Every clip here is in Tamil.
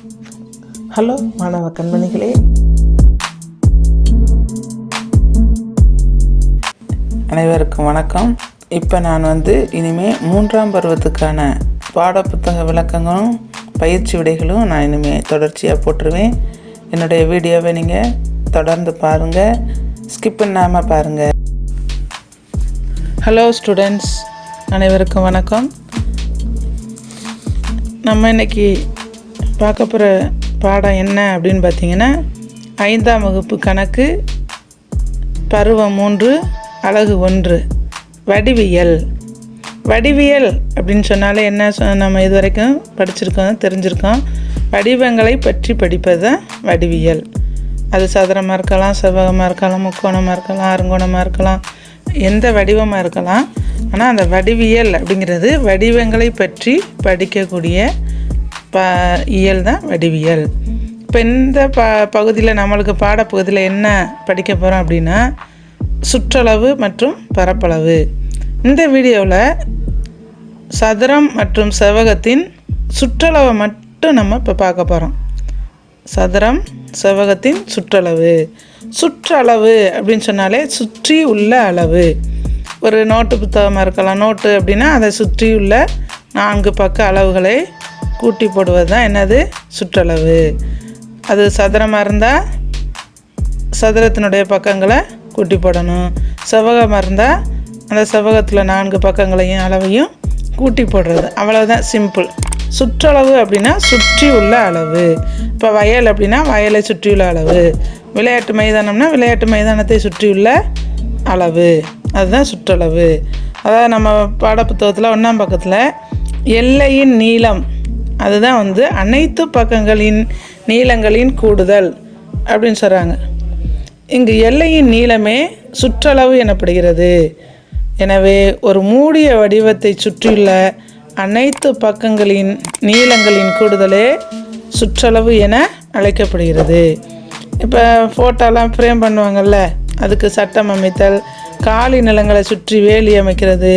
ஹலோ மாணவ கண்மணிகளே. அனைவருக்கும் வணக்கம். இப்போ நான் வந்து இனிமேல் மூன்றாம் பருவத்துக்கான பாடப்புத்தக விளக்கங்களும் பயிற்சி விடைகளும் நான் இனிமேல் தொடர்ச்சியாக போட்டுருவேன். என்னுடைய வீடியோவை நீங்கள் தொடர்ந்து பாருங்கள் ஸ்கிப் பண்ணாமல் பாருங்கள் ஹலோ ஸ்டூடெண்ட்ஸ் அனைவருக்கும் வணக்கம். நம்ம இன்னைக்கு பார்க்க போகிற பாடம் என்ன அப்படின்னு பார்த்தீங்கன்னா ஐந்தாம் வகுப்பு கணக்கு பருவம் மூன்று அழகு ஒன்று வடிவியல். வடிவியல் அப்படின்னு சொன்னாலே என்ன சொ- நம்ம இது வரைக்கும் படிச்சிருக்கோம் தெரிஞ்சிருக்கோம். வடிவங்களை பற்றி படிப்பது தான் வடிவியல். அது சதுரமாக இருக்கலாம் செவ்வகமாக இருக்கலாம் முக்கோணமாக இருக்கலாம் அருங்கோணமாக இருக்கலாம் எந்த வடிவமாக இருக்கலாம். ஆனால் அந்த வடிவியல் அப்படிங்கிறது வடிவங்களை பற்றி படிக்கக்கூடிய ப இயல் தான் வடிவியல். இப்போ இந்த ப பகுதியில் நம்மளுக்கு பாடப்பகுதியில் என்ன படிக்க போகிறோம் அப்படின்னா சுற்றளவு மற்றும் பரப்பளவு. இந்த வீடியோவில் சதுரம் மற்றும் செவ்வகத்தின் சுற்றளவை மட்டும் நம்ம இப்போ பார்க்க போகிறோம் சதுரம் செவ்வகத்தின் சுற்றளவு. சுற்றளவு அப்படின்னு சொன்னாலே சுற்றி உள்ள அளவு. ஒரு நோட்டு புத்தகமாக இருக்கலாம் நோட்டு அப்படின்னா அதை சுற்றி உள்ள நான்கு பக்க அளவுகளை கூட்டி போடுவது தான் என்னது? சுற்றளவு. அது சதுரமாக இருந்தால் சதுரத்தினுடைய பக்கங்களை கூட்டி போடணும். செவ்வகமாக இருந்தால் அந்த செவ்வகத்தில் நான்கு பக்கங்களையும் அளவையும் கூட்டி போடுறது. அவ்வளோதான் சிம்பிள் சுற்றளவு அப்படின்னா சுற்றி உள்ள அளவு. இப்போ வயல் அப்படின்னா வயலை சுற்றியுள்ள அளவு. விளையாட்டு மைதானம்னா விளையாட்டு மைதானத்தை சுற்றியுள்ள அளவு. அதுதான் சுற்றளவு. அதாவது நம்ம பாடப்புத்தகத்தில் ஒன்றாம் பக்கத்தில் எல்லையின் நீளம் அதுதான் வந்து அனைத்து பக்கங்களின் நீளங்களின் கூடுதல் அப்படின்னு சொல்கிறாங்க இங்கு எல்லையின் நீளமே சுற்றளவு எனப்படுகிறது. எனவே ஒரு மூடிய வடிவத்தை சுற்றியுள்ள அனைத்து பக்கங்களின் நீளங்களின் கூடுதலே சுற்றளவு என அழைக்கப்படுகிறது. இப்போ ஃபோட்டோலாம் ஃப்ரேம் பண்ணுவாங்கள்ல அதுக்கு சட்டம் அமைத்தல் காலி நிலங்களை சுற்றி வேலி அமைக்கிறது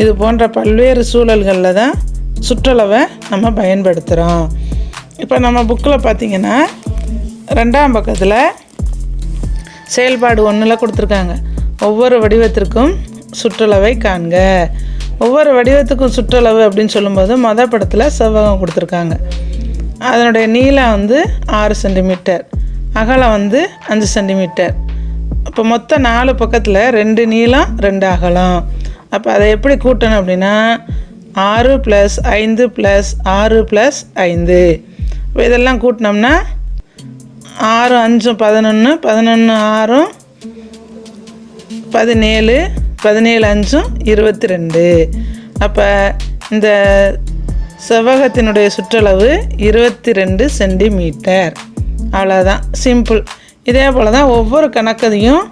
இது போன்ற பல்வேறு சூழல்களில் தான் சுற்றளவை நம்ம பயன்படுத்துகிறோம் இப்போ நம்ம புக்கில் பார்த்திங்கன்னா ரெண்டாம் பக்கத்தில் செயல்பாடு ஒன்றில் கொடுத்துருக்காங்க. ஒவ்வொரு வடிவத்திற்கும் சுற்றளவை காண்க. ஒவ்வொரு வடிவத்துக்கும் சுற்றளவு அப்படின்னு சொல்லும்போது மொதல் படத்தில் செவ்வகம் கொடுத்துருக்காங்க. அதனுடைய நீளம் வந்து ஆறு சென்டிமீட்டர் அகலம் வந்து அஞ்சு சென்டிமீட்டர் அப்போ மொத்தம் நாலு பக்கத்தில் ரெண்டு நீளம் ரெண்டு அகலம். அப்போ அதை எப்படி கூட்டணும் அப்படின்னா ஆறு ப்ளஸ் ஐந்து ப்ளஸ் ஆறு ப்ளஸ் ஐந்து. இப்போ இதெல்லாம் கூட்டினோம்னா ஆறு அஞ்சும் பதினொன்று பதினொன்று ஆறும் பதினேழு பதினேழு அஞ்சும் இருபத்தி ரெண்டு அப்போ இந்த செவ்வகத்தினுடைய சுற்றளவு இருபத்தி ரெண்டு சென்டிமீட்டர். அவ்வளோதான் சிம்பிள் இதே போல் தான் ஒவ்வொரு கணக்கதையும்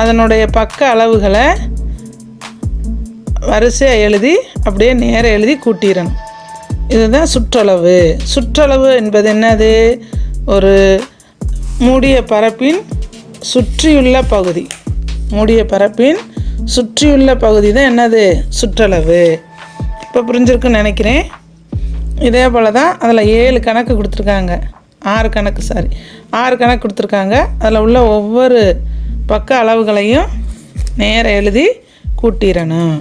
அதனுடைய பக்க அளவுகளை வரிசையாக எழுதி அப்படியே நேராக எழுதி கூட்டிடணும் இதுதான் சுற்றளவு. சுற்றளவு என்பது என்னது? ஒரு மூடிய பரப்பின் சுற்றியுள்ள பகுதி. மூடிய பரப்பின் சுற்றியுள்ள பகுதி தான் என்னது? சுற்றளவு. இப்போ புரிஞ்சிருக்குன்னு நினைக்கிறேன். இதே போல் தான் அதில் ஏழு கணக்கு கொடுத்துருக்காங்க. ஆறு கணக்கு சாரி ஆறு கணக்கு கொடுத்துருக்காங்க. அதில் உள்ள ஒவ்வொரு பக்க அளவுகளையும் நேராக எழுதி கூட்டிடணும்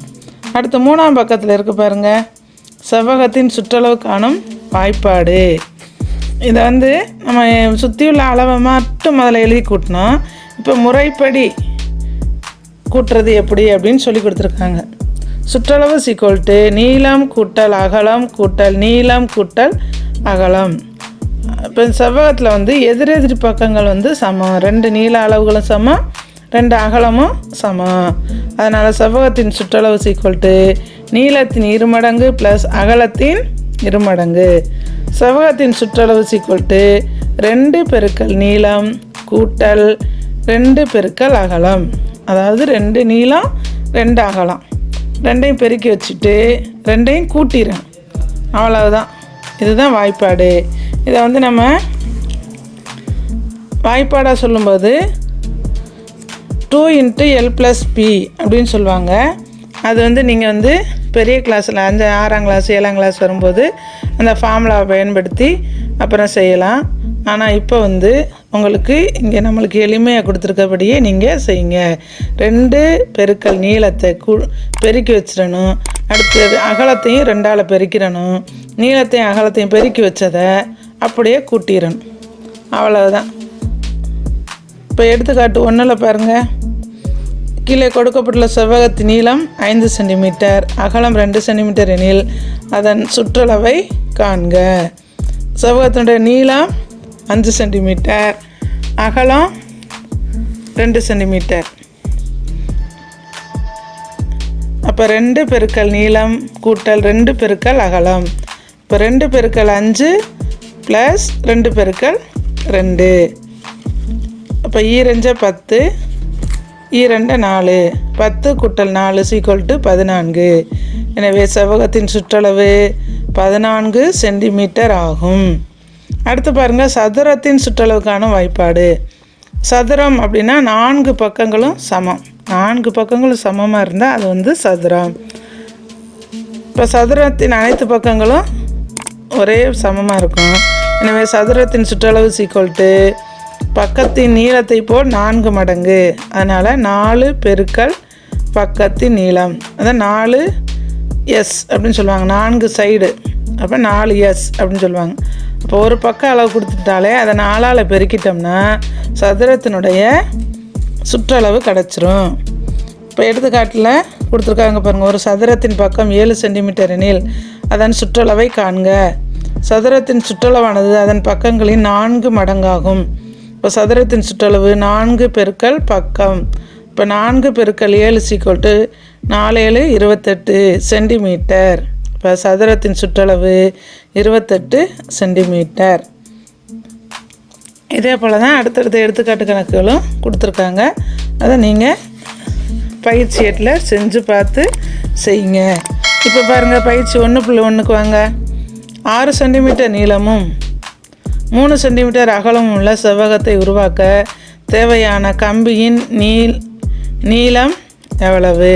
அடுத்து மூணாம் பக்கத்தில் இருக்கு பாருங்க. செவ்வகத்தின் சுற்றளவு காணும் வாய்ப்பாடு. இதை வந்து நம்ம சுற்றியுள்ள அளவை மட்டும் முதல்ல எழுதி கூட்டினோம் இப்போ முறைப்படி கூட்டுறது எப்படி அப்படின்னு சொல்லி கொடுத்துருக்காங்க. சுற்றளவு சிக்கோல்ட்டு நீளம் கூட்டல் அகலம் கூட்டல் நீளம் கூட்டல் அகலம். இப்போ செவ்வகத்தில் வந்து எதிரெதிர் பக்கங்கள் வந்து சமம். ரெண்டு நீள அளவுகளும் சமம். ரெண்டு அகலமும் சமம். அதனால் செவ்வகத்தின் சுற்றளவு சீக்வல்ட்டு நீளத்தின் இருமடங்கு ப்ளஸ் அகலத்தின் இருமடங்கு செவ்வகத்தின் சுற்றளவு சீக்வல்ட்டு ரெண்டு பெருக்கல் நீளம் கூட்டல் ரெண்டு பெருக்கல் அகலம். அதாவது ரெண்டு நீளம் ரெண்டு அகலம். ரெண்டையும் பெருக்கி வச்சுட்டு ரெண்டையும் கூட்டிடுறேன் அவ்வளவுதான். இதுதான் வாய்ப்பாடு. இதை வந்து நம்ம வாய்ப்பாடாக சொல்லும்போது two into L plus B அப்படின்னு சொல்லுவாங்க. அது வந்து நீங்கள் வந்து பெரிய கிளாஸில் அஞ்சு ஆறாம் கிளாஸ் ஏழாம் கிளாஸ் வரும்போது அந்த ஃபார்முலாவை பயன்படுத்தி அப்புறம் செய்யலாம். ஆனால் இப்போ வந்து உங்களுக்கு இங்கே நம்மளுக்கு எளிமையாக கொடுத்துருக்கபடியே நீங்கள் செய்யுங்க. ரெண்டு பெருக்கல் நீளத்தை கு பெருக்கி வச்சிடணும். அடுத்தது அகலத்தையும் ரெண்டால் பெருக்கிடணும். நீளத்தையும் அகலத்தையும் பெருக்கி வச்சதை அப்படியே கூட்டிடணும். அவ்வளோதான் இப்போ எடுத்துக்காட்டு ஒன்றில் பாருங்கள் கீழே கொடுக்கப்பட்டுள்ள செவ்வகத்தின் நீளம் ஐந்து சென்டிமீட்டர் அகலம் ரெண்டு சென்டிமீட்டர் எனில் அதன் சுற்றளவை காண்க. செவ்வகத்தினுடைய நீளம் அஞ்சு சென்டிமீட்டர் அகலம் ரெண்டு சென்டிமீட்டர். அப்போ ரெண்டு பெருக்கல் நீளம் கூட்டல் ரெண்டு பெருக்கல் அகலம். இப்போ ரெண்டு பெருக்கல் அஞ்சு ப்ளஸ் ரெண்டு பெருக்கல் ரெண்டு. அப்போ ஈரஞ்ச பத்து இரண்டு நாலு. பத்து குட்டல் நாலு சீக்வல் டு பதினான்கு. எனவே செவ்வகத்தின் சுற்றளவு பதினான்கு சென்டிமீட்டர் ஆகும். அடுத்து பாருங்கள் சதுரத்தின் சுற்றளவுக்கான வாய்ப்பாடு. சதுரம் அப்படின்னா நான்கு பக்கங்களும் சமம். நான்கு பக்கங்களும் சமமாக இருந்தால் அது வந்து சதுரம். இப்போ சதுரத்தின் அனைத்து பக்கங்களும் ஒரே சமமாக இருக்கும். எனவே சதுரத்தின் சுற்றளவு சீக்வல் டு பக்கத்தின் நீளத்தை போல் நான்கு மடங்கு. அதனால் நாலு பெருக்கல் பக்கத்தின் நீளம். அதான் நாலு எஸ் அப்படின்னு சொல்லுவாங்க. நான்கு சைடு அப்போ நாலு எஸ் அப்படின்னு சொல்லுவாங்க. இப்போ ஒரு பக்கம் அளவு கொடுத்துட்டாலே அதை நாலால் பெருக்கிட்டோம்னா சதுரத்தினுடைய சுற்றளவு கிடச்சிரும். இப்போ எடுத்துக்காட்டில் கொடுத்துருக்காங்க பாருங்கள் ஒரு சதுரத்தின் பக்கம் ஏழு சென்டிமீட்டர் எனில் அதன் சுற்றளவை காண்க. சதுரத்தின் சுற்றளவானது அதன் பக்கங்களின் நான்கு மடங்காகும். இப்போ சதுரத்தின் சுற்றளவு நான்கு பெருக்கல் பக்கம். இப்போ நான்கு பெருக்கல் ஏழு சீக்வல் ஏழு இருபத்தெட்டு சென்டிமீட்டர். இப்போ சதுரத்தின் சுற்றளவு இருபத்தெட்டு சென்டிமீட்டர். இதே போல் தான் அடுத்தடுத்த எடுத்துக்காட்டு கணக்குகளும் கொடுத்துருக்காங்க. அதை நீங்கள் பயிற்சி எட்டில் செஞ்சு பார்த்து செய்யுங்க. இப்போ பாருங்கள் பயிற்சி ஒன்று புள்ளி ஒன்றுக்கு வாங்க. ஆறு சென்டிமீட்டர் நீளமும் மூணு சென்டிமீட்டர் அகலம் உள்ள செவ்வகத்தை உருவாக்க தேவையான கம்பியின் நீள் நீளம் எவ்வளவு?